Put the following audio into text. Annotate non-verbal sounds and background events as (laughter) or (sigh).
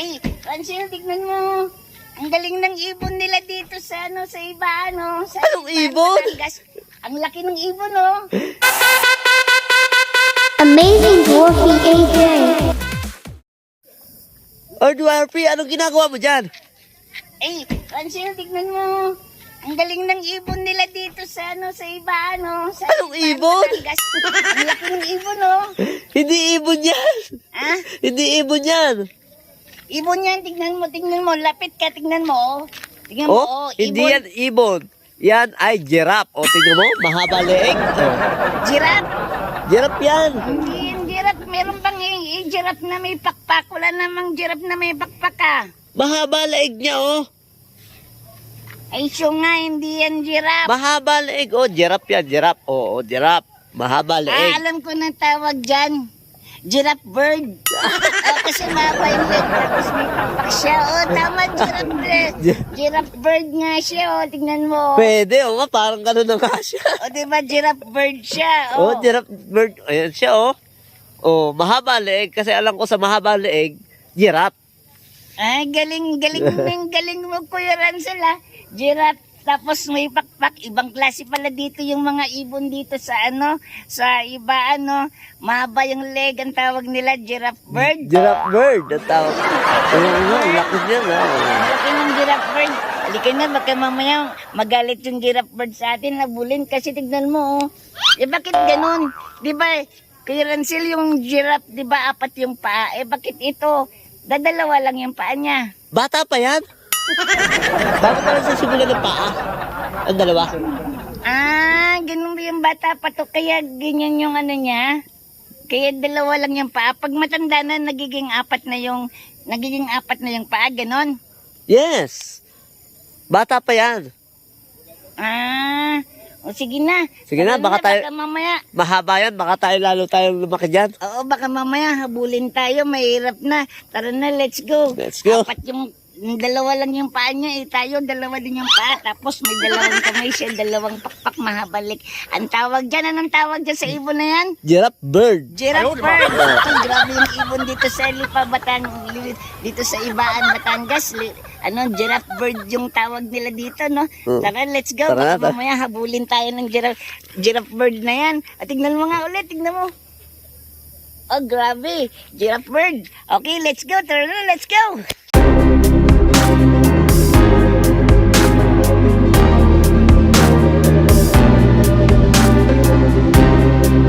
Ay, Francine, tignan mo. Ang galing ng ibon nila dito sa ano, sa iba, ano. Sa Anong Iba, ibon? Batangas. Ang laki ng ibon, oh. Amazing Dwarfy AJ. Or Dwarfy, anong ginagawa mo dyan? Ay, Francine, tignan mo. Ang galing ng ibon nila dito sa ano, sa iba, ano. Sa Anong Iba, ibon? Batangas. Ang laki ng ibon, oh. Hindi ibon yan. Ha? Hindi ibon yan. Ibon yan, tignan mo, tignan mo. Lapit ka, tignan mo, oh. Tignan mo, Oh, oh. hindi ibon. yan ibon. Yan ay giraffe. O, tingnan mo, mahaba leeg. Oh. Giraffe. Giraffe yan. Hindi yung giraffe. Meron bang i- i- giraffe na may pakpak? Wala namang giraffe na may pakpak, ah. Mahaba leeg niya, oh. Ay, siyo nga, hindi yan giraffe. Mahaba leeg. Oh, giraffe yan, giraffe. Oo, oh, giraffe. Mahaba Ah, leeg. alam ko na tawag dyan. Giraffe bird. oh, kasi leg, tapos may pakpak siya. Oh, tama, giraffe bird. Giraffe bird nga siya, oh. Tingnan mo. Pwede, oh, parang gano'n na nga siya. Oh, di ba, giraffe bird siya. Oh, Oh, giraffe bird. Ayan siya, oh. Oh, mahaba leeg. Kasi alam ko sa mahaba leeg, giraffe. Ay, galing, galing, galing, (laughs) galing mo, Kuya Ransel, ha? Giraffe, tapos may pakpak. Ibang klase pala dito yung mga ibon dito sa ano, sa iba, ano. Mahaba yung leg, ang tawag nila, giraffe bird. Giraffe bird. Ang tawag. Nga, ang laki niya, nga. Ang Laki ng giraffe bird. Halika na, baka mamaya magalit yung giraffe bird sa atin, nabulin. Kasi tignan mo, oh. Eh, bakit ganun? Di ba, Kuya Ransel, yung giraffe, di ba, apat yung paa? Eh, bakit ito? Dadalawa lang yung paa niya. Bata pa yan? Bakit pa lang sa simula ng paa? Ang dalawa? Ah, ganun ba yung bata pa to? Kaya ganyan yung ano niya? Kaya dalawa lang yung paa. Pag matanda na, nagiging apat na yung, nagiging apat na yung paa, ganun. Yes. Bata pa yan. Ah, o sige na. Sige na, Tara baka tayo- Baka mamaya, Mahaba yan. Baka tayo lalo tayong lumaki dyan. oo, baka mamaya habulin tayo, mahirap na. Tara na, let's go. Let's go. Apat yung dalawa lang yung paa niya, eh, tayo dalawa din yung paa. Tapos may dalawang kamay siya, dalawang pakpak mahabalik. Ang tawag dyan, anong tawag dyan sa ibon na yan? Giraffe bird. Giraffe bird. Ito, grabe yung ibon dito sa Lipa, Batang, dito sa Ibaan, Batangas. Li, ano, giraffe bird yung tawag nila dito, no? Mm. Tara, let's go. Tara na, Baka mamaya habulin tayo ng giraffe, giraffe bird na yan. At tignan mo nga ulit, tignan mo. Oh, grabe. Giraffe bird. Okay, let's go. Tara na, let's go. Thank you.